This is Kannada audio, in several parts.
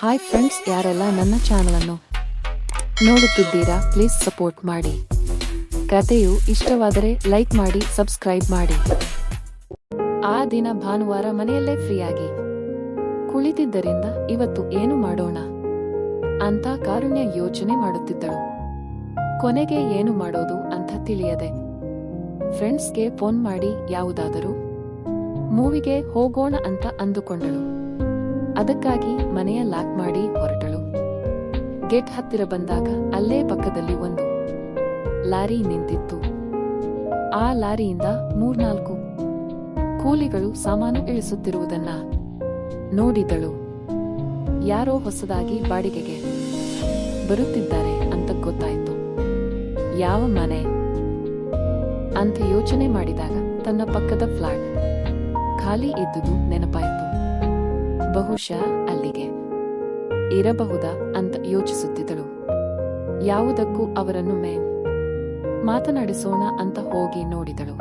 ಹಾಯ್ ಫ್ರೆಂಡ್ಸ್ ಯಾರೆಲ್ಲ ನನ್ನ ಚಾನಲನ್ನು ನೋಡುತ್ತಿದ್ದೀರಾ ಪ್ಲೀಸ್ ಸಪೋರ್ಟ್ ಮಾಡಿ. ಕಥೆಯು ಇಷ್ಟವಾದರೆ ಲೈಕ್ ಮಾಡಿ ಸಬ್ಸ್ಕ್ರೈಬ್ ಮಾಡಿ. ಆ ದಿನ ಭಾನುವಾರ ಮನೆಯಲ್ಲೇ ಫ್ರೀಯಾಗಿ ಕುಳಿತಿದ್ದರಿಂದ ಇವತ್ತು ಏನು ಮಾಡೋಣ? ಅಂತ ಕಾರುಣ್ಯ ಯೋಚನೆ ಮಾಡುತ್ತಿದ್ದಳು. ಕೊನೆಗೆ ಏನು ಮಾಡೋದು ಅಂತ ತಿಳಿಯದೆ. ಫ್ರೆಂಡ್ಸ್ಗೆ ಫೋನ್ ಮಾಡಿ, ಯಾವುದಾದರೂ ಮೂವಿಗೆ ಹೋಗೋಣ ಅಂತ ಅಂದುಕೊಂಡಳು. ಅದಕ್ಕಾಗಿ ಮನೆಯ ಲಾಕ್ ಮಾಡಿ ಹೊರಟಳು. ಗೇಟ್ ಹತ್ತಿರ ಬಂದಾಗ ಅಲ್ಲೇ ಪಕ್ಕದಲ್ಲಿ ಒಂದು ಲಾರಿ ನಿಂತಿತ್ತು. ಆ ಲಾರಿಯಿಂದ ಮೂರ್ನಾಲ್ಕು ಕೂಲಿಗಳು ಸಾಮಾನು ಇಳಿಸುತ್ತಿರುವುದನ್ನ ನೋಡಿದಳು. ಯಾರೋ ಹೊಸದಾಗಿ ಬಾಡಿಗೆಗೆ ಬರುತ್ತಿದ್ದಾರೆ ಅಂತ ಗೊತ್ತಾಯಿತು. ಯಾವ ಮನೆ? ಅಂತ ಯೋಚನೆ ಮಾಡಿದಾಗ ತನ್ನ ಪಕ್ಕದ ಫ್ಲಾಟ್ ಖಾಲಿ ಇದ್ದುದು ನೆನಪಾಯಿತು. ಬಹುಶಃ ಅಲ್ಲಿಗೆ ಇರಬಹುದಾ ಅಂತ ಯೋಚಿಸುತ್ತಿದ್ದಳು. ಯಾವುದಕ್ಕೂ ಅವರನ್ನು ಮೇ ಮಾತನಾಡಿಸೋಣ ಅಂತ ಹೋಗಿ ನೋಡಿದಳು.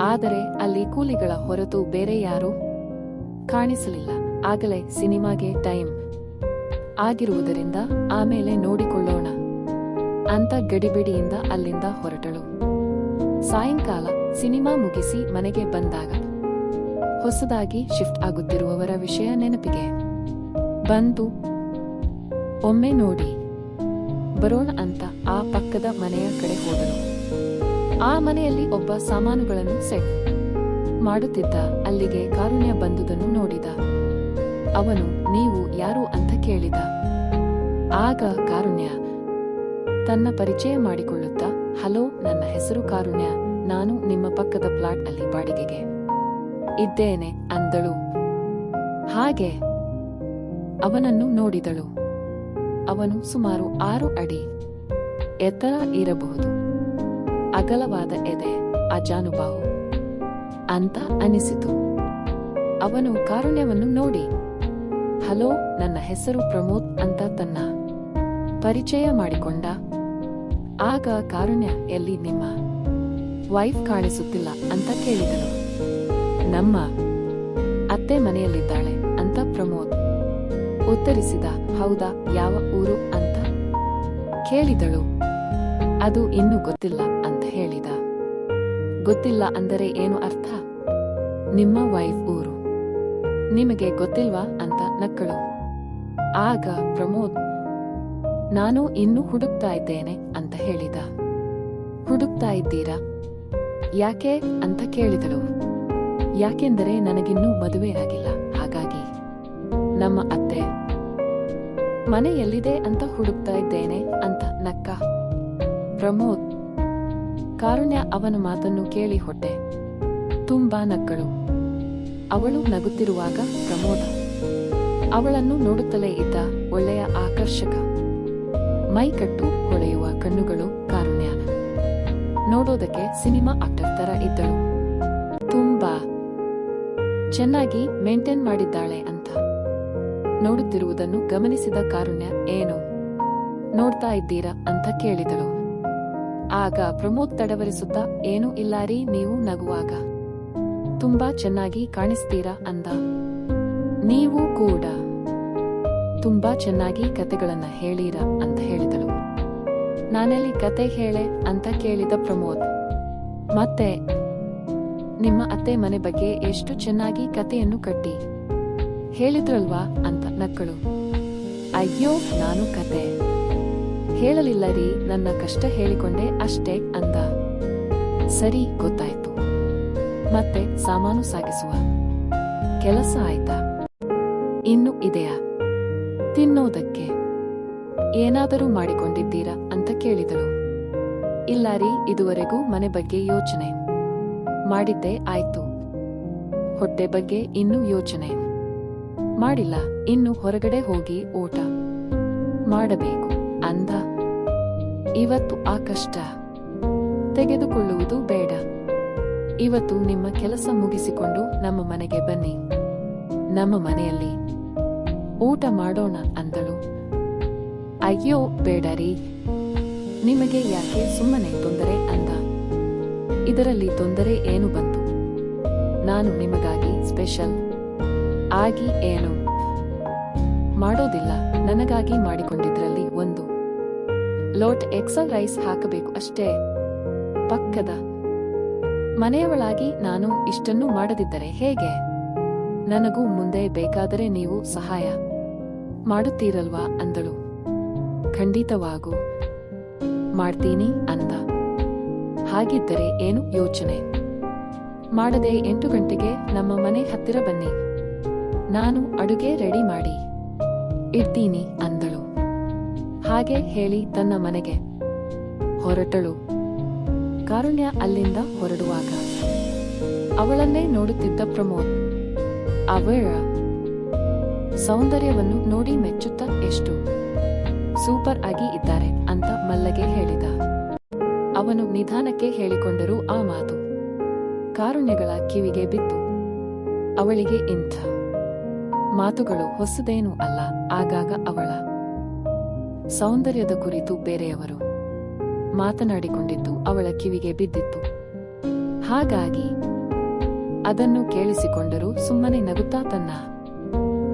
ಆದರೆ ಅಲ್ಲಿ ಕೂಲಿಗಳ ಹೊರತು ಬೇರೆ ಯಾರೂ ಕಾಣಿಸಲಿಲ್ಲ. ಆಗಲೇ ಸಿನಿಮಾಗೆ ಟೈಮ್ ಆಗಿರುವುದರಿಂದ ಆಮೇಲೆ ನೋಡಿಕೊಳ್ಳೋಣ ಅಂತ ಗಡಿಬಿಡಿಯಿಂದ ಅಲ್ಲಿಂದ ಹೊರಟಳು. ಸಾಯಂಕಾಲ ಸಿನಿಮಾ ಮುಗಿಸಿ ಮನೆಗೆ ಬಂದಾಗ ಹೊಸದಾಗಿ ಶಿಫ್ಟ್ ಆಗುತ್ತಿರುವವರ ವಿಷಯ ನೆನಪಿಗೆ. ಬಂದು ಒಮ್ಮೆ ನೋಡಿ. ಬರೋಣ ಅಂತ ಆ ಪಕ್ಕದ ಮನೆಯ ಕಡೆ ಹೋದನು. ಆ ಮನೆಯಲ್ಲಿ ಒಬ್ಬ ಸಾಮಾನುಗಳನ್ನು ಸೆಟ್ ಮಾಡುತ್ತಿದ್ದ. ಅಲ್ಲಿಗೆ ಕಾರುಣ್ಯ ಬಂದುದನ್ನು ನೋಡಿದ. ಅವನು, ನೀವು ಯಾರು ಅಂತ ಕೇಳಿದ? ಆಗ ಕಾರುಣ್ಯ, ತನ್ನ ಪರಿಚಯ ಮಾಡಿಕೊಳ್ಳುತ್ತಾ? ಹಲೋ, ನನ್ನ ಹೆಸರು ಕಾರುಣ್ಯ. ನಾನು ನಿಮ್ಮ ಪಕ್ಕದ ಫ್ಲಾಟ್ ಅಲ್ಲಿ ಬಾಡಿಗೆಗೆ. ಇದ್ದೇನೆ ಅಂದಳು. ಹಾಗೆ ಅವನನ್ನು ನೋಡಿದಳು. ಅವನು ಸುಮಾರು ಆರು ಅಡಿ ಎತ್ತರ ಇರಬಹುದು. ಅಗಲವಾದ ಎದೆ ಅಜಾನುಭಾವು ಅಂತ ಅನಿಸಿತು. ಅವನು ಕಾರುಣ್ಯವನ್ನು ನೋಡಿ, ಹಲೋ ನನ್ನ ಹೆಸರು ಪ್ರಮೋದ್ ಅಂತ ತನ್ನ ಪರಿಚಯ ಮಾಡಿಕೊಂಡ. ಆಗ ಕಾರುಣ್ಯ, ಎಲ್ಲಿ ನಿಮ್ಮ ವೈಫ್ ಕಾಣಿಸುತ್ತಿಲ್ಲ ಅಂತ ಕೇಳಿದಳು. ನಮ್ಮ ಅತ್ತೆ ಮನೆಯಲ್ಲಿದ್ದಾಳೆ ಅಂತ ಪ್ರಮೋದ್ ಉತ್ತರಿಸಿದ, ಹೌದಾ, ಯಾವ ಊರು ಅಂತ? ಕೇಳಿದಳು. ಅದು ಇನ್ನೂ ಗೊತ್ತಿಲ್ಲ, ಅಂತ ಹೇಳಿದ. ಗೊತ್ತಿಲ್ಲ ಅಂದರೆ ಏನು ಅರ್ಥ? ನಿಮ್ಮ ವೈಫ್ ಊರು. ನಿಮಗೆ ಗೊತ್ತಿಲ್ವಾ? ಅಂತ ನಕ್ಕಳು. ಆಗ ಪ್ರಮೋದ್, ನಾನು ಇನ್ನೂ ಹುಡುಕ್ತಾ ಇದ್ದೇನೆ, ಅಂತ ಹೇಳಿದ. ಹುಡುಕ್ತಾ ಇದ್ದೀರಾ? ಯಾಕೆ? ಅಂತ ಕೇಳಿದಳು. ಯಾಕೆಂದರೆ ನನಗಿನ್ನೂ ಮದುವೆ ಆಗಿಲ್ಲ. ಹಾಗಾಗಿ ನಮ್ಮ ಅತ್ತೆ, ಮನೆ ಎಲ್ಲಿದೆ ಅಂತ ಹುಡುಕ್ತಾ ಇದ್ದೇನೆ ಅಂತ ನಕ್ಕ. ಪ್ರಮೋದ್, ಕಾರುಣ್ಯ ಅವನ ಮಾತನ್ನು ಕೇಳಿ ಹೊಟ್ಟೆ. ತುಂಬಾ ನಕ್ಕಳು. ಅವಳು ನಗುತ್ತಿರುವಾಗ ಪ್ರಮೋದ, ಅವಳನ್ನು ನೋಡುತ್ತಲೇ ಇದ್ದ ಒಳ್ಳೆಯ ಆಕರ್ಷಕ. ಮೈಕಟ್ಟು ಹೊಳೆಯುವ ಕಣ್ಣುಗಳು ಕಾರುಣ್ಯ ನೋಡೋದಕ್ಕೆ ಸಿನಿಮಾ ಆಕ್ಟರ್ ತರ ಇದ್ದಳು. ಚೆನ್ನಾಗಿ ಮೇಂಟೈನ್ ಮಾಡಿದ್ದಾಳೆ ಅಂತ ನೋಡುತ್ತಿರುವುದನ್ನು ಗಮನಿಸಿದ ಕಾರುಣ್ಯ, ಏನು? ನೋಡ್ತಾ ಇದ್ದೀರಾ? ಅಂತ ಕೇಳಿದಳು. ಆಗ ಪ್ರಮೋದ್ ತಡವರಿಸುತ್ತಾ, ಏನೂ ಇಲ್ಲಾರಿ ನೀವು ನಗುವಾಗ. ತುಂಬಾ ಚೆನ್ನಾಗಿ ಕಾಣಿಸ್ತೀರಾ? ಅಂದ. ನೀವು ಕೂಡ. ತುಂಬಾ ಚೆನ್ನಾಗಿ ಕತೆಗಳನ್ನ ಹೇಳೀರ? ಅಂತ ಹೇಳಿದಳು. ನಾನೆಲ್ಲಿ ಕತೆ ಹೇಳೆ? ಅಂತ ಕೇಳಿದ ಪ್ರಮೋದ್. ಮತ್ತೆ ನಿಮ್ಮ ಅತ್ತೆ ಮನೆ ಬಗ್ಗೆ ಎಷ್ಟು ಚೆನ್ನಾಗಿ ಕತೆಯನ್ನು ಕಟ್ಟಿ. ಹೇಳಿದ್ರಲ್ವಾ ಅಂತ ನಕ್ಕಳು. ಅಯ್ಯೋ, ನಾನು ಕತೆ. ಹೇಳಲಿಲ್ಲ ರೀ ನನ್ನ ಕಷ್ಟ ಹೇಳಿಕೊಂಡೆ ಅಷ್ಟೇ ಅಂದ. ಸರಿ, ಗೊತ್ತಾಯ್ತು. ಮತ್ತೆ ಸಾಮಾನು ಸಾಗಿಸುವ. ಕೆಲಸ ಆಯ್ತಾ. ಇನ್ನು ಇದೆಯಾ? ತಿನ್ನೋದಕ್ಕೆ. ಏನಾದರೂ ಮಾಡಿಕೊಂಡಿದ್ದೀರಾ ಅಂತ ಕೇಳಿದಳು. ಇಲ್ಲ ರೀ ಇದುವರೆಗೂ ಮನೆ ಬಗ್ಗೆ ಯೋಚನೆ. ಮಾಡಿದ್ದೆ ಆಯ್ತು. ಹೊಟ್ಟೆ ಬಗ್ಗೆ ಇನ್ನೂ ಯೋಚನೆ. ಮಾಡಿಲ್ಲ, ಇನ್ನು ಹೊರಗಡೆ ಹೋಗಿ ಊಟ ಮಾಡಬೇಕು ಅಂದ. ಇವತ್ತು ಆ ಕಷ್ಟ ತೆಗೆದುಕೊಳ್ಳುವುದು ಬೇಡ. ಇವತ್ತು ನಿಮ್ಮ ಕೆಲಸ ಮುಗಿಸಿಕೊಂಡು ನಮ್ಮ ಮನೆಗೆ ಬನ್ನಿ. ನಮ್ಮ ಮನೆಯಲ್ಲಿ ಊಟ ಮಾಡೋಣ ಅಂದಳು. ಅಯ್ಯೋ ಬೇಡ ರೀ ನಿಮಗೆ ಯಾಕೆ ಸುಮ್ಮನೆ ತೊಂದರೆ? ಇದರಲ್ಲಿ ತೊಂದರೆ ಏನು ಬಂತು? ನಾನು ನಿಮಗಾಗಿ ಸ್ಪೆಷಲ್ ಆಗಿ ಏನು ಮಾಡೋದಿಲ್ಲ. ನನಗಾಗಿ ಮಾಡಿಕೊಂಡಿದ್ರಲ್ಲಿ ಒಂದು. ಲೋಟ್ ಎಕ್ಸಲ್ ರೈಸ್ ಹಾಕಬೇಕು ಅಷ್ಟೇ. ಪಕ್ಕದ ಮನೆಯವಳಾಗಿ ನಾನು ಇಷ್ಟನ್ನು ಮಾಡದಿದ್ದರೆ ಹೇಗೆ? ನನಗೂ ಮುಂದೆ ಬೇಕಾದರೆ ನೀವು ಸಹಾಯ ಮಾಡುತ್ತೀರಲ್ವಾ ಅಂದಳು. ಖಂಡಿತವಾಗೂ. ಮಾಡ್ತೀನಿ ಅಂದ. ಹಾಗಿದ್ದರೆ ಏನು ಯೋಚನೆ? ಮಾಡದೆ ಎಂಟು ಗಂಟೆಗೆ ನಮ್ಮ ಮನೆ ಹತ್ತಿರ ಬನ್ನಿ. ನಾನು ಅಡುಗೆ ರೆಡಿ ಮಾಡಿ ಇಡ್ತೀನಿ ಅಂದಳು. ಹಾಗೆ ಹೇಳಿ ತನ್ನ ಮನೆಗೆ ಹೊರಟಳು. ಕಾರುಣ್ಯ ಅಲ್ಲಿಂದ ಹೊರಡುವಾಗ ಅವಳನ್ನೇ ನೋಡುತ್ತಿದ್ದ ಪ್ರಮೋದ್, ಅವಳ ಸೌಂದರ್ಯವನ್ನು ನೋಡಿ ಮೆಚ್ಚುತ್ತಾ ಎಷ್ಟು ಸೂಪರ್ ಆಗಿ ಇದ್ದಾರೆ ಅಂತ ಮಲ್ಲಗೆ ಹೇಳಿದ. ಅವನು ನಿಧಾನಕ್ಕೆ ಹೇಳಿಕೊಂಡರು ಆ ಮಾತು. ಕಾರುಣ್ಯಗಳ ಕಿವಿಗೆ ಬಿತ್ತು. ಅವಳಿಗೆ ಇಂಥ. ಮಾತುಗಳು ಹೊಸದೇನೂ ಅಲ್ಲ, ಆಗಾಗ ಅವಳ. ಸೌಂದರ್ಯದ ಕುರಿತು ಬೇರೆಯವರು. ಮಾತನಾಡಿಕೊಂಡಿದ್ದು ಅವಳ ಕಿವಿಗೆ ಬಿದ್ದಿತ್ತು. ಹಾಗಾಗಿ ಅದನ್ನು ಕೇಳಿಸಿಕೊಂಡರು ಸುಮ್ಮನೆ ನಗುತ್ತಾ ತನ್ನ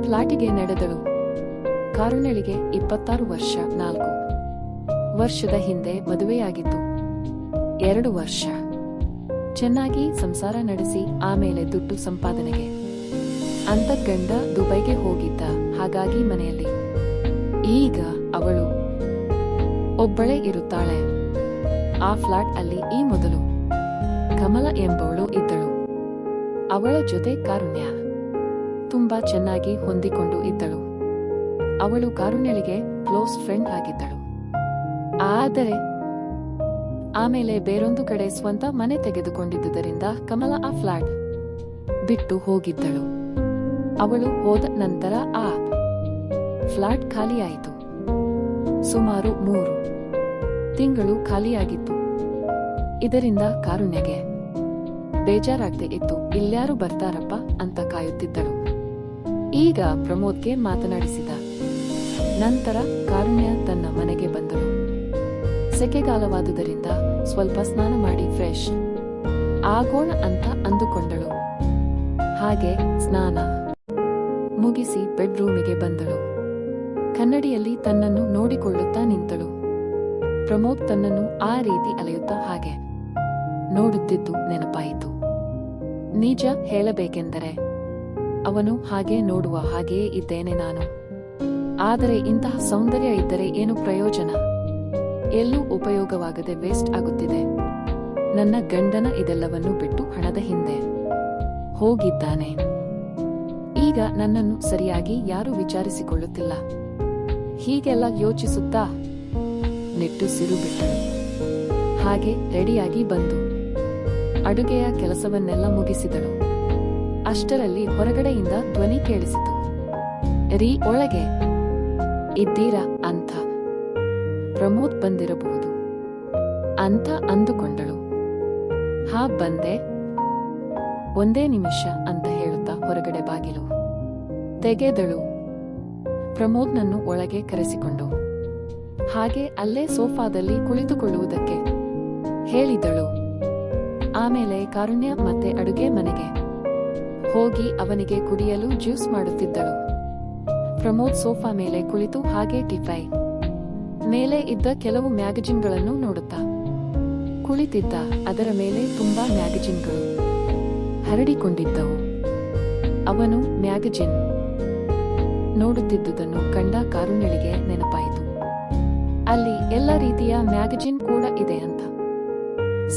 ಫ್ಲಾಟಿಗೆ ನಡೆದಳು. ಕಾರುಣ್ಯಳಿಗೆ ಇಪ್ಪತ್ತಾರು ವರ್ಷ ನಾಲ್ಕು. ವರ್ಷದ ಹಿಂದೆ ಮದುವೆಯಾಗಿತ್ತು. ಎರಡು ವರ್ಷ. ಚೆನ್ನಾಗಿ ಸಂಸಾರ ನಡೆಸಿ ಆಮೇಲೆ ದುಡ್ಡು ಸಂಪಾದನೆಗೆ. ಅಂತ ಗಂಡ ದುಬೈಗೆ ಹೋಗಿದ್ದ ಹಾಗಾಗಿ ಮನೆಯಲ್ಲಿ. ಈಗ ಅವಳು ಒಬ್ಬಳೇ ಇರುತ್ತಾಳೆ. ಆ ಫ್ಲಾಟ್ ಅಲ್ಲಿ ಈ ಮೊದಲು ಕಮಲ ಎಂಬವಳು ಇದ್ದಳು. ಅವಳ ಜೊತೆ ಕಾರುಣ್ಯ. ತುಂಬಾ ಚೆನ್ನಾಗಿ ಹೊಂದಿಕೊಂಡು ಇದ್ದಳು. ಅವಳು ಕಾರುಣ್ಯಳಿಗೆ ಕ್ಲೋಸ್ ಫ್ರೆಂಡ್ ಆಗಿದ್ದಳು. ಆದರೆ ಆಮೇಲೆ ಬೇರೊಂದು ಕಡೆ ಸ್ವಂತ ಮನೆ ತೆಗೆದುಕೊಂಡಿದ್ದುದರಿಂದ ಕಮಲ ಆ ಫ್ಲಾಟ್ ಬಿಟ್ಟು ಹೋಗಿದ್ದಳು. ಅವಳು ಹೋದ ನಂತರ ಆ ಫ್ಲಾಟ್ ಖಾಲಿಯಾಯಿತು. ಸುಮಾರು ಮೂರು ತಿಂಗಳು ಖಾಲಿಯಾಗಿತ್ತು. ಇದರಿಂದ ಕಾರುಣ್ಯಗೆ ಬೇಜಾರಾಗ್ದೇ ಇತ್ತು, ಇಲ್ಯಾರು ಬರ್ತಾರಪ್ಪ ಅಂತ ಕಾಯುತ್ತಿದ್ದಳು. ಈಗ ಪ್ರಮೋದ್ಗೆ ಮಾತನಾಡಿಸಿದ ನಂತರ ಕಾರುಣ್ಯ ತನ್ನ ಮನೆಗೆ ಬಂದಳು. ಸೆಕೆಗಾಲವಾದುದರಿಂದ ಸ್ವಲ್ಪ ಸ್ನಾನ ಮಾಡಿ ಫ್ರೆಶ್ ಆಗೋಣ ಅಂತ ಅಂದುಕೊಂಡಳು. ಹಾಗೆ ಸ್ನಾನ ಮುಗಿಸಿ ಬೆಡ್ರೂಮಿಗೆ ಬಂದಳು. ಕನ್ನಡಿಯಲ್ಲಿ ತನ್ನನ್ನು ನೋಡಿಕೊಳ್ಳುತ್ತಾ ನಿಂತಳು. ಪ್ರಮೋದ್ ತನ್ನನ್ನು ಆ ರೀತಿ ಅಲೆಯುತ್ತಾ ಹಾಗೆ ನೋಡುತ್ತಿದ್ದು ನೆನಪಾಯಿತು. ನಿಜ ಹೇಳಬೇಕೆಂದರೆ ಅವನು ಹಾಗೆ ನೋಡುವ ಹಾಗೆಯೇ ಇದ್ದೇನೆ ನಾನು. ಆದರೆ ಇಂತಹ ಸೌಂದರ್ಯ ಇದ್ದರೆ ಏನು ಪ್ರಯೋಜನ? ಎಲ್ಲೂ ಉಪಯೋಗವಾಗದೆ ವೇಸ್ಟ್ ಆಗುತ್ತಿದೆ. ನನ್ನ ಗಂಡನ ಇದೆಲ್ಲವನ್ನು ಬಿಟ್ಟು ಹಣದ ಹಿಂದೆ ಹೋಗಿದ್ದಾನೆ. ಈಗ ನನ್ನನ್ನು ಸರಿಯಾಗಿ ಯಾರೂ ವಿಚಾರಿಸಿಕೊಳ್ಳುತ್ತಿಲ್ಲ. ಹೀಗೆಲ್ಲ ಯೋಚಿಸುತ್ತಾ ನಿಟ್ಟುಸಿರು ಬಿಟ್ಟಳು. ಹಾಗೆ ರೆಡಿಯಾಗಿ ಬಂದು ಅಡುಗೆಯ ಕೆಲಸವನ್ನೆಲ್ಲ ಮುಗಿಸಿದಳು. ಅಷ್ಟರಲ್ಲಿ ಹೊರಗಡೆಯಿಂದ ಧ್ವನಿ ಕೇಳಿಸಿತು. ರೀ, ಒಳಗೆ. ಇದ್ದೀರಾ? ಪ್ರಮೋದ್ ಬಂದಿರಬಹುದು. ಅಂತ ಅಂದುಕೊಂಡಳು. ಹಾ, ಬಂದೆ. ಒಂದೇ ನಿಮಿಷ ಅಂತ ಹೇಳುತ್ತಾ ಹೊರಗಡೆ ಬಾಗಿಲು. ತೆಗೆದಳು. ಪ್ರಮೋದ್ನನ್ನು ಒಳಗೆ ಕರೆಸಿಕೊಂಡು. ಹಾಗೆ ಅಲ್ಲೇ ಸೋಫಾದಲ್ಲಿ ಕುಳಿತುಕೊಳ್ಳುವುದಕ್ಕೆ ಹೇಳಿದಳು. ಆಮೇಲೆ ಕಾರುಣ್ಯ ಮತ್ತೆ ಅಡುಗೆ ಮನೆಗೆ ಹೋಗಿ ಅವನಿಗೆ ಕುಡಿಯಲು ಜ್ಯೂಸ್ ಮಾಡುತ್ತಿದ್ದಳು. ಪ್ರಮೋದ್ ಸೋಫಾ ಮೇಲೆ ಕುಳಿತು ಹಾಗೆ ಟಿಫೈ ಮೇಲೆ ಇದ್ದ ಕೆಲವು ಮ್ಯಾಗಜಿನ್ಗಳನ್ನು ನೋಡುತ್ತಾ. ಕುಳಿತಿದ್ದ ಅದರ ಮೇಲೆ ತುಂಬಾ ಮ್ಯಾಗಜಿನ್ಗಳು ಹರಡಿಕೊಂಡಿದ್ದವು. ಅವನು ಮ್ಯಾಗಜಿನ್ ನೋಡುತ್ತಿದ್ದುದನ್ನು ಕಂಡ ಕಾರುಣ್ಯಳಿಗೆ ನೆನಪಾಯಿತು. ಅಲ್ಲಿ ಎಲ್ಲ ರೀತಿಯ ಮ್ಯಾಗಜಿನ್ ಕೂಡ ಇದೆ ಅಂತ.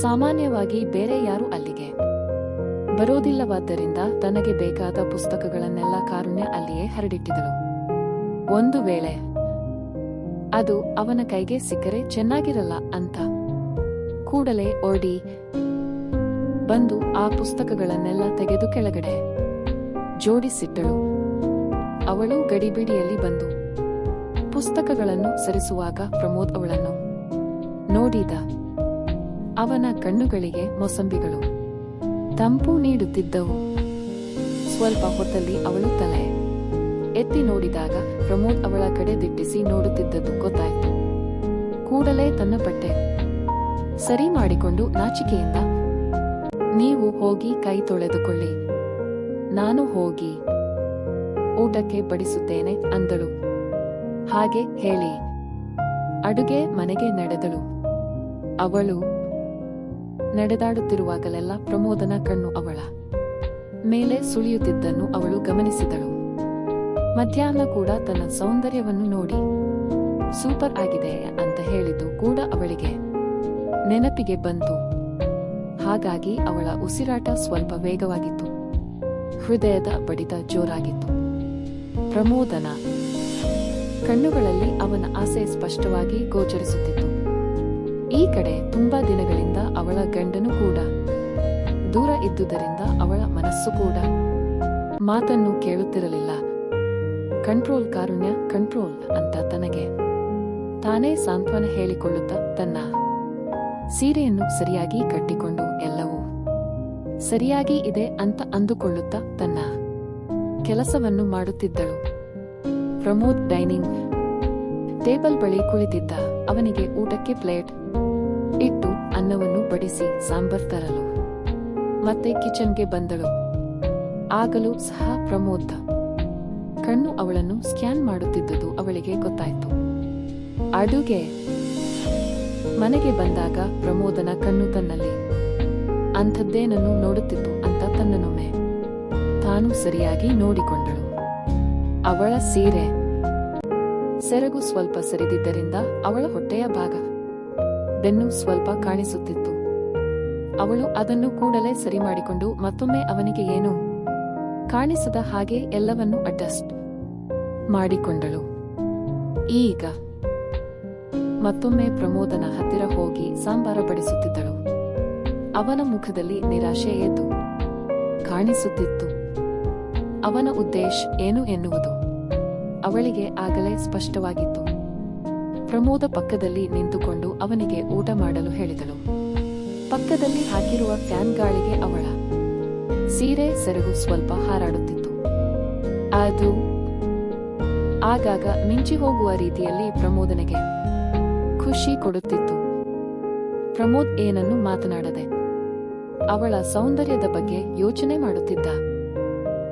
ಸಾಮಾನ್ಯವಾಗಿ ಬೇರೆ ಯಾರು ಅಲ್ಲಿಗೆ ಬರೋದಿಲ್ಲವಾದ್ದರಿಂದ ತನಗೆ ಬೇಕಾದ ಪುಸ್ತಕಗಳನ್ನೆಲ್ಲ ಕಾರುಣ್ಯ ಅಲ್ಲಿಯೇ ಹರಡಿಟ್ಟಿದಳು ಒಂದು ವೇಳೆ ಅದು ಅವನ ಕೈಗೆ ಸಿಕ್ಕರೆ ಚೆನ್ನಾಗಿರಲ್ಲ ಅಂತ. ಕೂಡಲೇ ಓಡಿ ಬಂದು ಆ ಪುಸ್ತಕಗಳನ್ನೆಲ್ಲ ತೆಗೆದು ಕೆಳಗಡೆ ಜೋಡಿಸಿಟ್ಟಳು. ಅವಳು ಗಡಿಬಿಡಿಯಲ್ಲಿ ಬಂದು ಪುಸ್ತಕಗಳನ್ನು ಸರಿಸುವಾಗ ಪ್ರಮೋದ್ ಅವಳನ್ನು ನೋಡಿದ. ಅವನ ಕಣ್ಣುಗಳಿಗೆ ಮೊಸಂಬಿಗಳು ತಂಪು ನೀಡುತ್ತಿದ್ದವು. ಸ್ವಲ್ಪ ಹೊತ್ತಲ್ಲಿ ಅವಳು ತಲೆ ಎತ್ತಿ ನೋಡಿದಾಗ ಪ್ರಮೋದ್ ಅವಳ ಕಡೆ ದಿಟ್ಟಿಸಿ ನೋಡುತ್ತಿದ್ದದ್ದು ಗೊತ್ತಾಯ್ತು. ಕೂಡಲೇ ತನ್ನ ಬಟ್ಟೆ ಸರಿ ಮಾಡಿಕೊಂಡು ನಾಚಿಕೆಯಿಂದ, ನೀವು ಹೋಗಿ ಕೈ ತೊಳೆದುಕೊಳ್ಳಿ. ನಾನು ಹೋಗಿ ಊಟಕ್ಕೆ ಬಡಿಸುತ್ತೇನೆ ಅಂದಳು. ಹಾಗೆ ಹೇಳಿ. ಅಡುಗೆ ಮನೆಗೆ ನಡೆದಳು. ಅವಳು ನಡೆದಾಡುತ್ತಿರುವಾಗಲೆಲ್ಲ ಪ್ರಮೋದನ ಕಣ್ಣು ಅವಳ ಮೇಲೆ ಸುಳಿಯುತ್ತಿದ್ದನ್ನು ಅವಳು ಗಮನಿಸಿದಳು. ಮಧ್ಯಾಹ್ನ ಕೂಡ ತನ್ನ ಸೌಂದರ್ಯವನ್ನು ನೋಡಿ, ಸೂಪರ್ ಆಗಿದೆ ಅಂತ ಹೇಳಿದ್ದು ಕೂಡ ಅವಳಿಗೆ ನೆನಪಿಗೆ ಬಂತು. ಹಾಗಾಗಿ ಅವಳ ಉಸಿರಾಟ ಸ್ವಲ್ಪ ವೇಗವಾಗಿತ್ತು. ಹೃದಯದ ಬಡಿತ ಜೋರಾಗಿತ್ತು. ಪ್ರಮೋದನ ಕಣ್ಣುಗಳಲ್ಲಿ ಅವನ ಆಸೆ ಸ್ಪಷ್ಟವಾಗಿ ಗೋಚರಿಸುತ್ತಿತ್ತು. ಈ ಕಡೆ ತುಂಬಾ ದಿನಗಳಿಂದ ಅವಳ ಗಂಡನು ಕೂಡ, ದೂರ ಇದ್ದುದರಿಂದ ಅವಳ ಮನಸ್ಸು ಕೂಡ ಮಾತನ್ನು ಕೇಳುತ್ತಿರಲಿಲ್ಲ. ಕಂಟ್ರೋಲ್ ಕಾರುಣ್ಯ, ಕಂಟ್ರೋಲ್ ಅಂತ ತನಗೆ. ತಾನೇ ಸಾಂತ್ವನ ಹೇಳಿಕೊಳ್ಳುತ್ತಾ ತನ್ನ ಸೀರೆಯನ್ನು ಸರಿಯಾಗಿ ಕಟ್ಟಿಕೊಂಡು ಎಲ್ಲವೂ ಸರಿಯಾಗಿ ಇದೆ ಅಂತ ಅಂದುಕೊಳ್ಳುತ್ತಾ ತನ್ನ ಕೆಲಸವನ್ನು ಮಾಡುತ್ತಿದ್ದಳು. ಪ್ರಮೋದ್ ಡೈನಿಂಗ್ ಟೇಬಲ್ ಬಳಿ ಕುಳಿತಿದ್ದ ಅವನಿಗೆ ಊಟಕ್ಕೆ ಪ್ಲೇಟ್ ಇಟ್ಟು ಅನ್ನವನ್ನು ಬಡಿಸಿ ಸಾಂಬಾರ್ ತರಲು. ಮತ್ತೆ ಕಿಚನ್ಗೆ ಬಂದಳು. ಆಗಲೂ ಸಹ ಪ್ರಮೋದ ಕಣ್ಣು ಅವಳನ್ನು ಸ್ಕ್ಯಾನ್ ಮಾಡುತ್ತಿದ್ದುದು ಅವಳಿಗೆ ಗೊತ್ತಾಯಿತು. ಅಡುಗೆ. ಮನೆಗೆ ಬಂದಾಗ ಪ್ರಮೋದನ ಕಣ್ಣು ತನ್ನಲ್ಲಿ. ಅಂಥದ್ದೇನನ್ನು ನೋಡುತ್ತಿತ್ತು ಅಂತ ತನ್ನನೊಮ್ಮೆ. ತಾನು ಸರಿಯಾಗಿ ನೋಡಿಕೊಂಡಳು. ಅವಳ ಸೀರೆ. ಸೆರಗು ಸ್ವಲ್ಪ ಸರಿದಿದ್ದರಿಂದ ಅವಳ ಹೊಟ್ಟೆಯ ಭಾಗ. ಬೆನ್ನು ಸ್ವಲ್ಪ ಕಾಣಿಸುತ್ತಿತ್ತು. ಅವಳು ಅದನ್ನು ಕೂಡಲೇ ಸರಿ ಮಾಡಿಕೊಂಡು ಮತ್ತೊಮ್ಮೆ ಅವನಿಗೆ ಏನು? ಕಾಣಿಸದ ಹಾಗೆ ಎಲ್ಲವನ್ನೂ ಅಡ್ಜಸ್ಟ್ ಮಾಡಿಕೊಂಡಳು. ಈಗ ಮತ್ತೊಮ್ಮೆ ಪ್ರಮೋದನ ಹತ್ತಿರ ಹೋಗಿ ಸಾಂಬಾರ ಬಡಿಸುತ್ತಿದ್ದಳು. ಅವನ ಮುಖದಲ್ಲಿ ನಿರಾಶೆ ಎದ್ದು ಕಾಣಿಸುತ್ತಿತ್ತು. ಅವನ ಉದ್ದೇಶ ಏನು ಎನ್ನುವುದು ಅವಳಿಗೆ ಆಗಲೇ ಸ್ಪಷ್ಟವಾಗಿತ್ತು. ಪ್ರಮೋದ ಪಕ್ಕದಲ್ಲಿ ನಿಂತುಕೊಂಡು ಅವನಿಗೆ ಊಟ ಮಾಡಲು ಹೇಳಿದಳು. ಪಕ್ಕದಲ್ಲಿ ಹಾಕಿರುವ ಫ್ಯಾನ್ ಗಾಳಿಗೆ ಅವಳ ಸೀರೆ ಸೆರಗು ಸ್ವಲ್ಪ ಹಾರಾಡುತ್ತಿತ್ತು. ಅದು ಆಗಾಗ ಮಿಂಚಿ ಹೋಗುವ ರೀತಿಯಲ್ಲಿ ಪ್ರಮೋದನಿಗೆ ಖುಷಿ ಕೊಡುತ್ತಿತ್ತು. ಪ್ರಮೋದ್ ಏನನ್ನು ಮಾತನಾಡದೆ ಅವಳ ಸೌಂದರ್ಯದ ಬಗ್ಗೆ ಯೋಚನೆ ಮಾಡುತ್ತಿದ್ದ.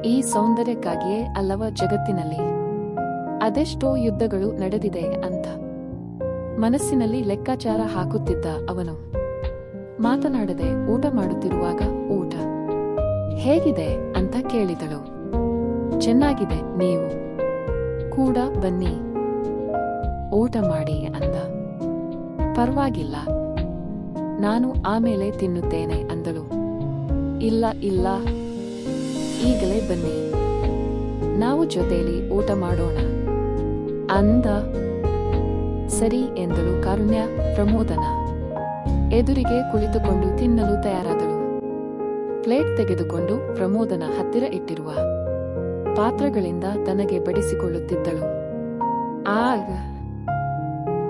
ಈ ಸೌಂದರ್ಯಕ್ಕಾಗಿಯೇ ಅಲ್ಲವ ಜಗತ್ತಿನಲ್ಲಿ ಅದೆಷ್ಟೋ ಯುದ್ಧಗಳು ನಡೆದಿದೆ ಅಂತ ಮನಸ್ಸಿನಲ್ಲಿ ಲೆಕ್ಕಾಚಾರ ಹಾಕುತ್ತಿದ್ದ ಅವನು. ಮಾತನಾಡದೆ ಊಟ ಮಾಡುತ್ತಿರುವಾಗ ಊಟ ಹೇಗಿದೆ ಅಂತ ಕೇಳಿದಳು. ಚೆನ್ನಾಗಿದೆ ನೀವು. ಕೂಡ ಬನ್ನಿ. ಊಟ ಮಾಡಿ ಅಂದ. ಪರವಾಗಿಲ್ಲ. ನಾನು ಆಮೇಲೆ ತಿನ್ನುತ್ತೇನೆ ಅಂದಳು. ಇಲ್ಲ ಇಲ್ಲ. ಈಗಲೇ ಬನ್ನಿ. ನಾವು ಜೊತೆಯಲ್ಲಿ ಊಟ ಮಾಡೋಣ ಅಂದ. ಸರಿ ಎಂದಳು ಕಾರುಣ್ಯ ಪ್ರಮೋದನ. ಎದುರಿಗೆ ಕುಳಿತುಕೊಂಡು ತಿನ್ನಲು ತಯಾರಾದಳು ಪ್ಲೇಟ್ ತೆಗೆದುಕೊಂಡು ಪ್ರಮೋದನ ಹತ್ತಿರ ಇಟ್ಟಿರುವ ಪಾತ್ರಗಳಿಂದ ತನಗೆ ಬಡಿಸಿಕೊಳ್ಳುತ್ತಿದ್ದಳು. ಆಗ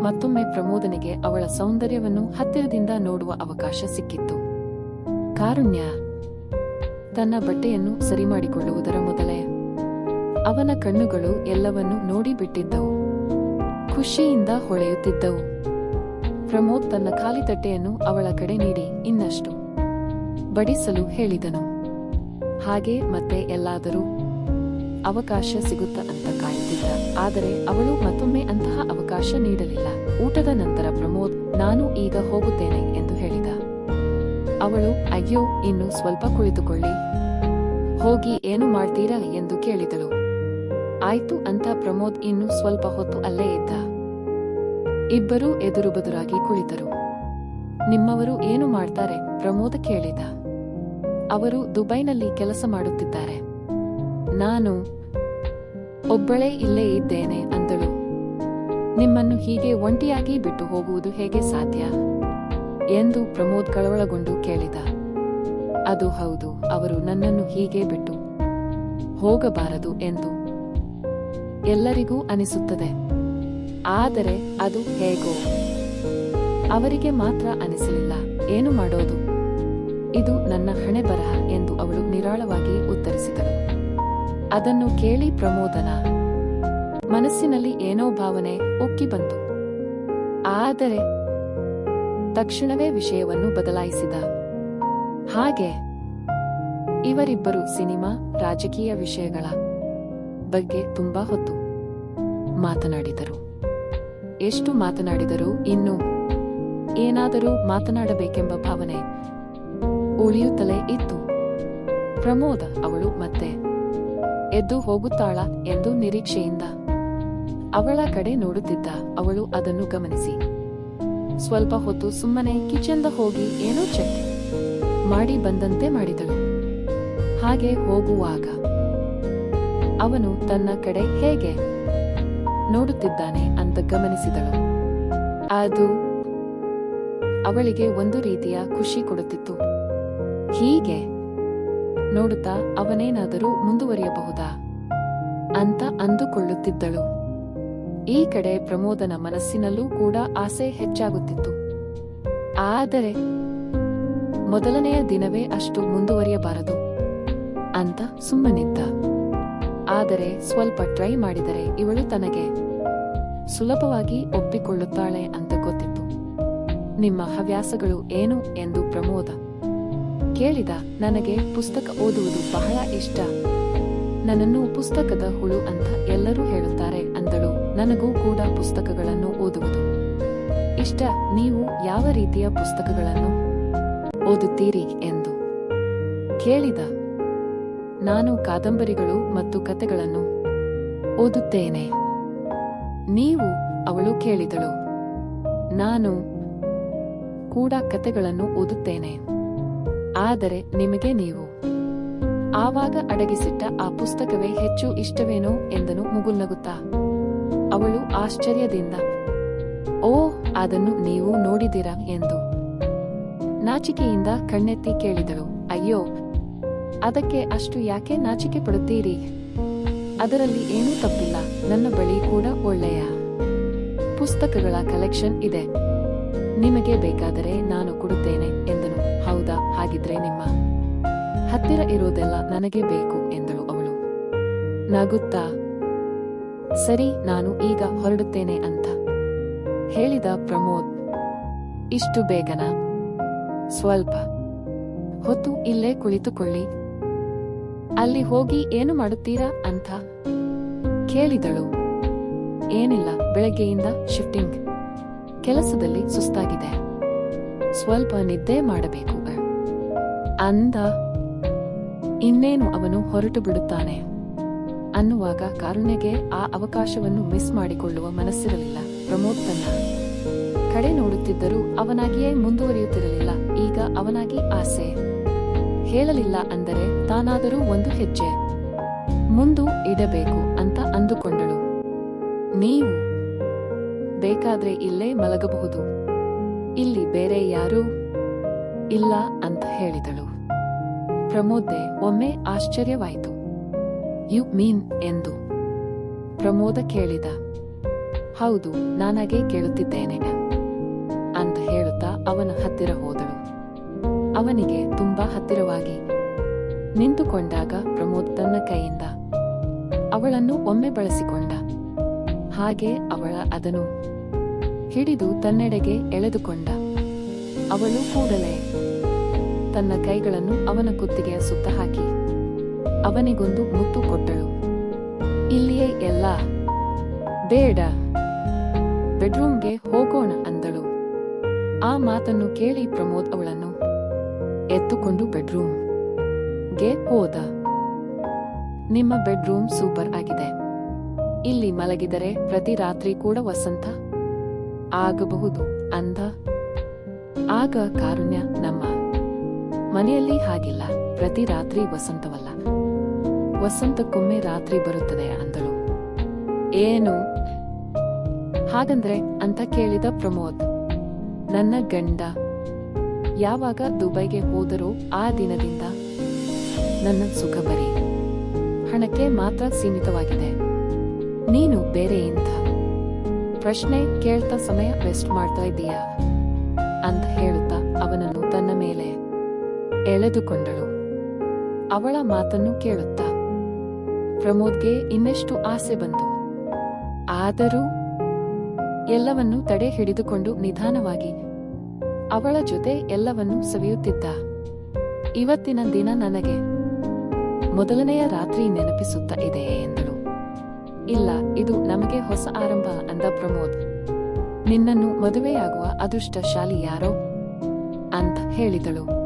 ಮತ್ತೊಮ್ಮೆ ಪ್ರಮೋದನಿಗೆ ಅವಳ ಸೌಂದರ್ಯವನ್ನು ಹತ್ತಿರದಿಂದ ನೋಡುವ ಅವಕಾಶ ಸಿಕ್ಕಿತ್ತು. ಕಾರುಣ್ಯ, ತನ್ನ ಬಟ್ಟೆಯನ್ನು ಸರಿ ಮಾಡಿಕೊಳ್ಳುವುದರ ಮೊದಲೇ ಅವನ ಕಣ್ಣುಗಳು ಎಲ್ಲವನ್ನೂ ನೋಡಿಬಿಟ್ಟಿದ್ದವು ಖುಷಿಯಿಂದ ಹೊಳೆಯುತ್ತಿದ್ದವು. ಪ್ರಮೋದ್ ತನ್ನ ಖಾಲಿ ತಟ್ಟೆಯನ್ನು ಅವಳ ಕಡೆ ನೀಡಿ ಇನ್ನಷ್ಟು. ಬಡಿಸಲು ಹೇಳಿದನು. ಹಾಗೆ ಮತ್ತೆ ಎಲ್ಲಾದರೂ ಅವಕಾಶ ಸಿಗುತ್ತ ಅಂತ ಕಾಯುತ್ತಿದ್ದ. ಆದರೆ ಅವಳು ಮತ್ತೊಮ್ಮೆ ಅಂತಹ ಅವಕಾಶ ನೀಡಲಿಲ್ಲ. ಊಟದ ನಂತರ ಪ್ರಮೋದ್, ನಾನು ಈಗ ಹೋಗುತ್ತೇನೆ ಎಂದು ಹೇಳಿದ. ಅವಳು, ಅಯ್ಯೋ, ಇನ್ನು ಸ್ವಲ್ಪ ಕುಳಿತುಕೊಳ್ಳಿ. ಹೋಗಿ ಏನು ಮಾಡ್ತೀರಾ? ಎಂದು ಕೇಳಿದಳು. ಆಯ್ತು ಅಂತ ಪ್ರಮೋದ್ ಇನ್ನು ಸ್ವಲ್ಪ ಹೊತ್ತು ಅಲ್ಲೇ ಇದ್ದ. ಇಬ್ಬರೂ ಎದುರು ಬದುರಾಗಿ ಕುಳಿತರು. ನಿಮ್ಮವರು ಏನು ಮಾಡ್ತಾರೆ? ಪ್ರಮೋದ್ ಕೇಳಿದ. ಅವರು ದುಬೈನಲ್ಲಿ ಕೆಲಸ ಮಾಡುತ್ತಿದ್ದಾರೆ. ನಾನು ಒಬ್ಬಳೇ ಇಲ್ಲೇ ಇದ್ದೇನೆ ಅಂದಳು. ನಿಮ್ಮನ್ನು ಹೀಗೆ ಒಂಟಿಯಾಗಿ ಬಿಟ್ಟು ಹೋಗುವುದು ಹೇಗೆ ಸಾಧ್ಯ? ಎಂದು ಪ್ರಮೋದ್ ಕಳವಳಗೊಂಡು ಕೇಳಿದ. ಅದು ಹೌದು, ಅವರು ನನ್ನನ್ನು ಹೀಗೆ ಬಿಟ್ಟು ಹೋಗಬಾರದು ಎಂದು ಎಲ್ಲರಿಗೂ ಅನಿಸುತ್ತದೆ. ಆದರೆ ಅದು ಹೇಗೋ? ಅವರಿಗೆ ಮಾತ್ರ ಅನಿಸಲಿಲ್ಲ. ಏನು ಮಾಡೋದು? ಇದು ನನ್ನ ಹಣೆ ಬರಹ ಎಂದು ಅವಳು ನಿರಾಳವಾಗಿ ಉತ್ತರಿಸಿದಳು. ಅದನ್ನು ಕೇಳಿ ಪ್ರಮೋದನ ಮನಸ್ಸಿನಲ್ಲಿ ಏನೋ ಭಾವನೆ ಉಕ್ಕಿ ಬಂತು. ಆದರೆ ತಕ್ಷಣವೇ ವಿಷಯವನ್ನು ಬದಲಾಯಿಸಿದ. ಹಾಗೆ ಇವರಿಬ್ಬರು ಸಿನಿಮಾ, ರಾಜಕೀಯ ವಿಷಯಗಳ ಬಗ್ಗೆ ತುಂಬಾ ಹೊತ್ತು ಮಾತನಾಡಿದರು. ಎಷ್ಟು ಮಾತನಾಡಿದರೂ ಇನ್ನು ಏನಾದರೂ ಮಾತನಾಡಬೇಕೆಂಬ ಭಾವನೆ ಉಳಿಯುತ್ತಲೇ ಇತ್ತು. ಪ್ರಮೋದ ಅವಳು ಮತ್ತೆ ಎದ್ದು ಹೋಗುತ್ತಾಳ ಎಂದು ನಿರೀಕ್ಷೆಯಿಂದ ಅವಳ ಕಡೆ ನೋಡುತ್ತಿದ್ದ ಅವಳು ಅದನ್ನು ಗಮನಿಸಿ. ಸ್ವಲ್ಪ ಹೊತ್ತು ಸುಮ್ಮನೆ ಕಿಚನ್ದ ಹೋಗಿ ಏನೋ ಚೆಕ್ ಮಾಡಿ ಬಂದಂತೆ ಮಾಡಿದಳು. ಹಾಗೆ ಹೋಗುವಾಗ ಅವನು ತನ್ನ ಕಡೆ ಹೇಗೆ ನೋಡುತ್ತಿದ್ದಾನೆ ಅಂತ ಗಮನಿಸಿದಳು. ಅದು ಅವಳಿಗೆ ಒಂದು ರೀತಿಯ ಖುಷಿ ಕೊಡುತ್ತಿತ್ತು. ಹೀಗೆ ನೋಡುತ್ತಾ ಅವನೇನಾದರೂ ಮುಂದುವರಿಯಬಹುದಾ? ಅಂತ ಅಂದುಕೊಳ್ಳುತ್ತಿದ್ದಳು. ಈ ಕಡೆ ಪ್ರಮೋದನ ಮನಸ್ಸಿನಲ್ಲೂ ಕೂಡ ಆಸೆ ಹೆಚ್ಚಾಗುತ್ತಿತ್ತು. ಆದರೆ ಮೊದಲನೆಯ ದಿನವೇ ಅಷ್ಟು ಮುಂದುವರಿಯಬಾರದು ಅಂತ ಸುಮ್ಮನಿದ್ದ. ಆದರೆ ಸ್ವಲ್ಪ ಟ್ರೈ ಮಾಡಿದರೆ ಇವಳು ತನಗೆ ಸುಲಭವಾಗಿ ಒಪ್ಪಿಕೊಳ್ಳುತ್ತಾಳೆ ಅಂತ ಗೊತ್ತಿತ್ತು. ನಿಮ್ಮ ಹವ್ಯಾಸಗಳು ಏನು? ಎಂದು ಪ್ರಮೋದ ಕೇಳಿದ ನನಗೆ ಪುಸ್ತಕ ಓದುವುದು ಬಹಳ ಇಷ್ಟ. ನನ್ನನ್ನು ಪುಸ್ತಕದ ಹುಳು ಅಂತ ಎಲ್ಲರೂ ಹೇಳುತ್ತಾರೆ ಅಂದಳು. ನನಗೂ ಕೂಡ ಪುಸ್ತಕಗಳನ್ನು ಓದುವುದು ಇಷ್ಟ. ನೀವು ಯಾವ ರೀತಿಯ ಪುಸ್ತಕಗಳನ್ನು ಓದುತ್ತೀರಿ ಎಂದು ಕೇಳಿದ ನಾನು ಕಾದಂಬರಿಗಳು ಮತ್ತು ಕತೆಗಳನ್ನು ಓದುತ್ತೇನೆ. ನೀವು ಅವಳು ಕೇಳಿದಳು. ನಾನು ಕೂಡ ಕತೆಗಳನ್ನು ಓದುತ್ತೇನೆ. ಆದರೆ ನಿಮಗೆ ನೀವು. ಆವಾಗ ಅಡಗಿಸಿಟ್ಟ ಆ ಪುಸ್ತಕವೇ ಹೆಚ್ಚು ಇಷ್ಟವೇನೋ ಎಂದನು ಮುಗುಲ್ನಗುತ್ತಾ. ಅವಳು ಆಶ್ಚರ್ಯದಿಂದ, ಓ, ಅದನ್ನು ನೀವು ನೋಡಿದಿರಾ ಎಂದು. ನಾಚಿಕೆಯಿಂದ ಕಣ್ಣೆತ್ತಿ ಕೇಳಿದಳು, ಅಯ್ಯೋ, ಅದಕ್ಕೆ ಅಷ್ಟು ಯಾಕೆ ನಾಚಿಕೆ ಪಡುತ್ತೀರಿ? ಅದರಲ್ಲಿ ಏನೂ ತಪ್ಪಿಲ್ಲ, ನನ್ನ ಬಳಿ ಕೂಡ ಒಳ್ಳೆಯ ಪುಸ್ತಕಗಳ ಕಲೆಕ್ಷನ್ ಇದೆ. ನಿಮಗೆ ಬೇಕಾದರೆ ನಾನು ಕೊಡುತ್ತೇನೆ. ಹಾಗಿದ್ರೆ ನಿಮ್ಮ ಹತ್ತಿರ ಇರೋದೆಲ್ಲ ನನಗೆ ಬೇಕು ಎಂದಳು ಅವಳು. ನಗುತ್ತಾ, ಸರಿ ನಾನು ಈಗ ಹೊರಡುತ್ತೇನೆ ಅಂತ ಹೇಳಿದ ಪ್ರಮೋದ್. ಇಷ್ಟು ಬೇಗನ? ಸ್ವಲ್ಪ. ಹೊತ್ತು ಇಲ್ಲೇ ಕುಳಿತುಕೊಳ್ಳಿ. ಅಲ್ಲಿ ಹೋಗಿ ಏನು ಮಾಡುತ್ತೀರಾ ಅಂತ ಕೇಳಿದಳು. ಏನಿಲ್ಲ, ಬೆಳಗ್ಗೆಯಿಂದ ಶಿಫ್ಟಿಂಗ್. ಕೆಲಸದಲ್ಲಿ ಸುಸ್ತಾಗಿದೆ. ಸ್ವಲ್ಪ ನಿದ್ದೆ ಮಾಡಬೇಕು. ಅಂದ, ಇನ್ನೇನು ಅವನು ಹೊರಟು ಬಿಡುತ್ತಾನೆ? ಅನ್ನುವಾಗ ಕಾರುಣ್ಯಗೆ ಆ ಅವಕಾಶವನ್ನು ಮಿಸ್ ಮಾಡಿಕೊಳ್ಳುವ ಮನಸ್ಸಿರಲಿಲ್ಲ ಪ್ರಮೋದ್ ತನ್ನ ಕಡೆ ನೋಡುತ್ತಿದ್ದರೂ ಅವನಾಗಿಯೇ ಮುಂದುವರಿಯುತ್ತಿರಲಿಲ್ಲ, ಈಗ ಅವನಾಗಿ ಆಸೆ. ಹೇಳಲಿಲ್ಲ ಅಂದರೆ ತಾನಾದರೂ ಒಂದು ಹೆಜ್ಜೆ. ಮುಂದು ಇಡಬೇಕು ಅಂತ ಅಂದುಕೊಂಡಳು. ನೀವು? ಬೇಕಾದ್ರೆ ಇಲ್ಲೇ ಮಲಗಬಹುದು. ಇಲ್ಲಿ ಬೇರೆ ಯಾರೂ ಇಲ್ಲ ಅಂತ ಹೇಳಿದಳು. ಪ್ರಮೋದ್ದೆ ಒಮ್ಮೆ ಆಶ್ಚರ್ಯವಾಯಿತು. ಯು ಮೀನ್ ಎಂದು. ಪ್ರಮೋದ ಕೇಳಿದ. ಹೌದು, ನಾನಾಗೆ ಕೇಳುತ್ತಿದ್ದೇನೆ ಅಂತ ಹೇಳುತ್ತಾ ಅವನ ಹತ್ತಿರ ಹೋದಳು. ಅವನಿಗೆ ತುಂಬಾ ಹತ್ತಿರವಾಗಿ, ನಿಂತುಕೊಂಡಾಗ ಪ್ರಮೋದ್ ತನ್ನ ಕೈಯಿಂದ ಅವಳನ್ನು ಒಮ್ಮೆ ಬಳಸಿಕೊಂಡ. ಹಾಗೆ ಅವಳ ಅದನ್ನು ಹಿಡಿದು ತನ್ನೆಡೆಗೆ ಎಳೆದುಕೊಂಡ. ಅವಳು ಕೂಡಲೇ ತನ್ನ ಕೈಗಳನ್ನು ಅವನ ಕುತ್ತಿಗೆಯ ಸುತ್ತ ಹಾಕಿ. ಅವನಿಗೊಂದು ಮುತ್ತು ಕೊಟ್ಟಳು. ಇಲ್ಲಿಯೇ ಎಲ್ಲ. ಬೇಡ. ಬೆಡ್ರೂಮ್ಗೆ ಹೋಗೋಣ ಅಂದಳು. ಆ ಮಾತನ್ನು ಕೇಳಿ ಪ್ರಮೋದ್ ಅವಳನ್ನು ಎತ್ತುಕೊಂಡು ಬೆಡ್ರೂಮ್ಗೆ ಹೋದ. ನಿಮ್ಮ ಬೆಡ್ರೂಮ್ ಸೂಪರ್ ಆಗಿದೆ. ಇಲ್ಲಿ ಮಲಗಿದರೆ ಪ್ರತಿ ರಾತ್ರಿ ಕೂಡ ವಸಂತ ಆಗಬಹುದು ಅಂದ. ಆಗ ಕಾರುಣ್ಯ ನಮ್ಮ ಮನೆಯಲ್ಲಿ ಹಾಗಿಲ್ಲ. ಪ್ರತಿ ರಾತ್ರಿ ವಸಂತವಲ್ಲ. ವಸಂತಕ್ಕೊಮ್ಮೆ ರಾತ್ರಿ ಬರುತ್ತದೆ ಅಂದಳು. ಏನು? ಹಾಗಂದ್ರೆ ಅಂತ ಕೇಳಿದ ಪ್ರಮೋದ್. ನನ್ನ ಗಂಡ, ಯಾವಾಗ ದುಬೈಗೆ ಹೋದರೂ ಆ ದಿನದಿಂದ ನನ್ನ ಸುಖ ಬರೀ. ಹಣಕ್ಕೆ ಮಾತ್ರ ಸೀಮಿತವಾಗಿದೆ. ನೀನು ಬೇರೆ ಇಂಥ ಪ್ರಶ್ನೆ ಕೇಳ್ತಾ ಸಮಯ ವೆಸ್ಟ್ ಮಾಡ್ತಾ ಇದ್ದೀಯಾ ಅಂತ ಹೇಳುತ್ತಾ ಅವನನ್ನು ತನ್ನ ಮೇಲೆ ಎಳೆದುಕೊಂಡಳು. ಅವಳ ಮಾತನ್ನು ಕೇಳುತ್ತಾ ಪ್ರಮೋದ್ಗೆ ಇನ್ನೆಷ್ಟು ಆಸೆ ಬಂತು. ಆದರೂ ಎಲ್ಲವನ್ನೂ ತಡೆ ಹಿಡಿದುಕೊಂಡು ನಿಧಾನವಾಗಿ ಅವಳ ಜೊತೆ ಎಲ್ಲವನ್ನೂ ಸವಿಯುತ್ತಿದ್ದ. ಇವತ್ತಿನ ದಿನ ನನಗೆ ಮೊದಲನೆಯ ರಾತ್ರಿ ನೆನಪಿಸುತ್ತಾ ಇದೆಯೇ ಎಂದಳು. ಇಲ್ಲ, ಇದು ನಮಗೆ ಹೊಸ ಆರಂಭ ಅಂದ ಪ್ರಮೋದ್. ನಿನ್ನನ್ನು ಮದುವೆಯಾಗುವ ಅದೃಷ್ಟಶಾಲಿ ಯಾರೋ? ಅಂತ ಹೇಳಿದಳು.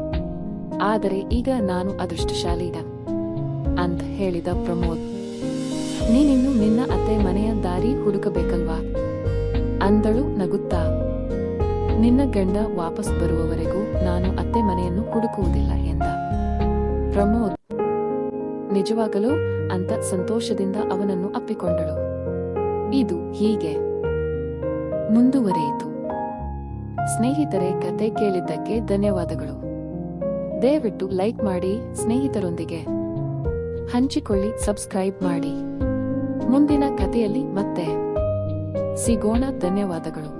ಆದರೆ ಈಗ ನಾನು ಅದೃಷ್ಟಶಾಲಿಗ ಅಂತ ಹೇಳಿದ ಪ್ರಮೋದ್. ನೀನಿನ್ನು ನಿನ್ನ ಅತ್ತೆ ಮನೆಯ ದಾರಿ ಹುಡುಕಬೇಕಲ್ವಾ? ಅಂದಳು ನಗುತ್ತಾ. ನಿನ್ನ ಗಂಡ ವಾಪಸ್ ಬರುವವರೆಗೂ ನಾನು ಅತ್ತೆ ಮನೆಯನ್ನು ಹುಡುಕುವುದಿಲ್ಲ ಎಂದ. ಪ್ರಮೋದ್ ನಿಜವಾಗಲೂ ಅಂತ ಸಂತೋಷದಿಂದ ಅವನನ್ನು ಅಪ್ಪಿಕೊಂಡಳು. ಇದು ಹೀಗೆ. ಮುಂದುವರೆಯಿತು. ಸ್ನೇಹಿತರೆ, ಕತೆ ಕೇಳಿದ್ದಕ್ಕೆ ಧನ್ಯವಾದಗಳು. ದಯವಿಟ್ಟು ಲೈಕ್ ಮಾಡಿ ಸ್ನೇಹಿತರೊಂದಿಗೆ ಹಂಚಿಕೊಳ್ಳಿ ಸಬ್ಸ್ಕ್ರೈಬ್ ಮಾಡಿ. ಮುಂದಿನ ಕಥೆಯಲ್ಲಿ ಮತ್ತೆ ಸಿಗೋಣ. ಧನ್ಯವಾದಗಳು.